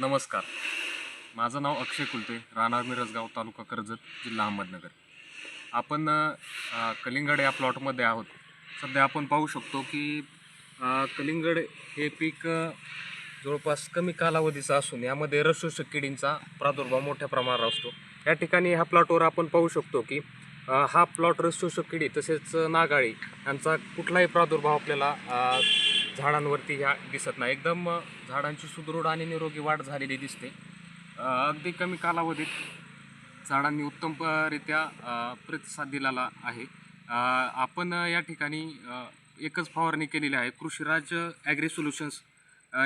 नमस्कार. माझं नाव अक्षय कुलते राहणार मिरजगाव तालुका कर्जत जिल्हा अहमदनगर. आपण कलिंगड या प्लॉटमध्ये आहोत. सध्या आपण पाहू शकतो की कलिंगड हे पीक जवळपास कमी कालावधीचं असून यामध्ये रसशोषक किडींचा प्रादुर्भाव मोठ्या प्रमाणावर असतो. या ठिकाणी ह्या प्लॉटवर आपण पाहू शकतो की हा प्लॉट रसशोषक किडी तसेच नागाळी यांचा कुठलाही प्रादुर्भाव आपल्याला झाडांवरती ह्या दिसत नाही. एकदम झाडांची सुदृढ आणि निरोगी वाढ झालेली दिसते. अगदी कमी कालावधीत झाडांनी उत्तमरित्या प्रतिसाद दिलेला आहे. आपण या ठिकाणी एकच फवारणी केलेली आहे. कृषीराज ॲग्री सोल्युशन्स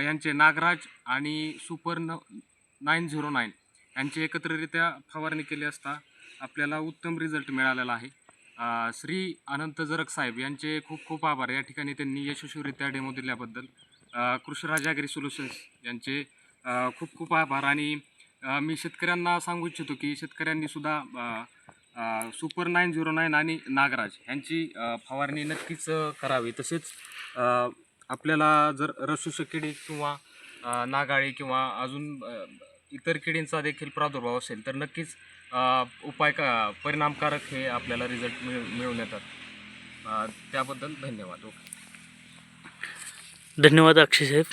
यांचे नागराज आणि सुपर न नाईन झिरो नाईन यांची एकत्ररित्या फवारणी केली असता आपल्याला उत्तम रिझल्ट मिळालेला आहे. श्री अनंत जरक साहेब यांचे खूप खूप आभार. या ठिकाणी त्यांनी यशस्वीरित्या डेमो दिल्याबद्दल. अ, कृषीराज ॲग्री सोल्युशन्स यांचे खूप खूप आभार. आणि मी शेतकऱ्यांना सांगू इच्छितो की शेतकऱ्यांनी सुद्धा सुपर नाईन झिरो नाईन आणि नागराज यांची फवारणी नक्कीच करावी. तसेच आपल्याला जर रसशोषक किडी किंवा नागाळी किंवा अजून इतर किडींचा देखील प्रादुर्भाव असेल तर नक्कीच उपाय का परिणामकारक हे आपल्याला रिझल्ट मिळ मिळून येतात. त्याबद्दल धन्यवाद. ओके. धन्यवाद अक्षय साहेब.